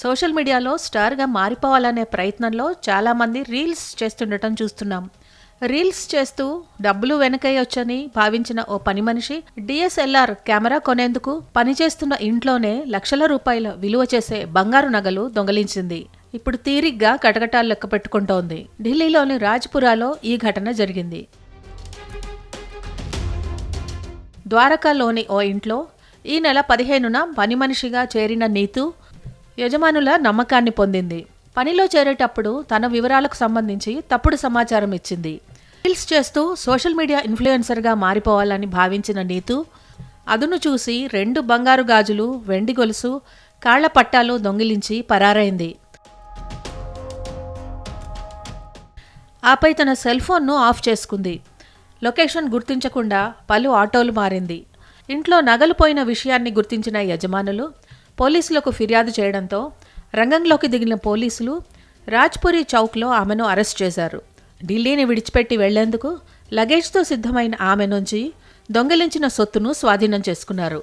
Social మీడియాలో స్టార్గా మారిపోవాలనే ప్రయత్నంలో చాలామంది రీల్స్ చేస్తుండటం చూస్తున్నాం. రీల్స్ చేస్తూ డబ్బులు వెనకయ్యొచ్చని భావించిన ఓ పని మనిషి డిఎస్ఎల్ఆర్ కెమెరా కొనేందుకు పనిచేస్తున్న ఇంట్లోనే లక్షల రూపాయల విలువ చేసే బంగారు నగలు దొంగలించింది. ఇప్పుడు తీరిగ్గా కటకటాలు లెక్క పెట్టుకుంటోంది. ఢిల్లీలోని రాజ్పురాలో ఈ ఘటన జరిగింది. ద్వారకాలోని ఓ ఇంట్లో ఈ నెల పదిహేనున పని మనిషిగా చేరిన నీతు యజమానుల నమ్మకాన్ని పొందింది. పనిలో చేరేటప్పుడు తన వివరాలకు సంబంధించి తప్పుడు సమాచారం ఇచ్చింది. రీల్స్ చేస్తూ సోషల్ మీడియా ఇన్ఫ్లుయెన్సర్గా మారిపోవాలని భావించిన నీతు అదును చూసి రెండు బంగారు గాజులు వెండి గొలుసు కాళ్ళ పట్టాలు దొంగిలించి పరారైంది. ఆపై తన సెల్ ఫోన్ను ఆఫ్ చేసుకుంది. లొకేషన్ గుర్తించకుండా పలు ఆటోలు మారింది. ఇంట్లో నగలు పోయిన విషయాన్ని గుర్తించిన యజమానులు పోలీసులకు ఫిర్యాదు చేయడంతో రంగంలోకి దిగిన పోలీసులు రాజ్పురి చౌక్లో ఆమెను అరెస్ట్ చేశారు. ఢిల్లీని విడిచిపెట్టి వెళ్ళేందుకు లగేజ్తో సిద్ధమైన ఆమె నుంచి దొంగిలించిన సొత్తును స్వాధీనం చేసుకున్నారు.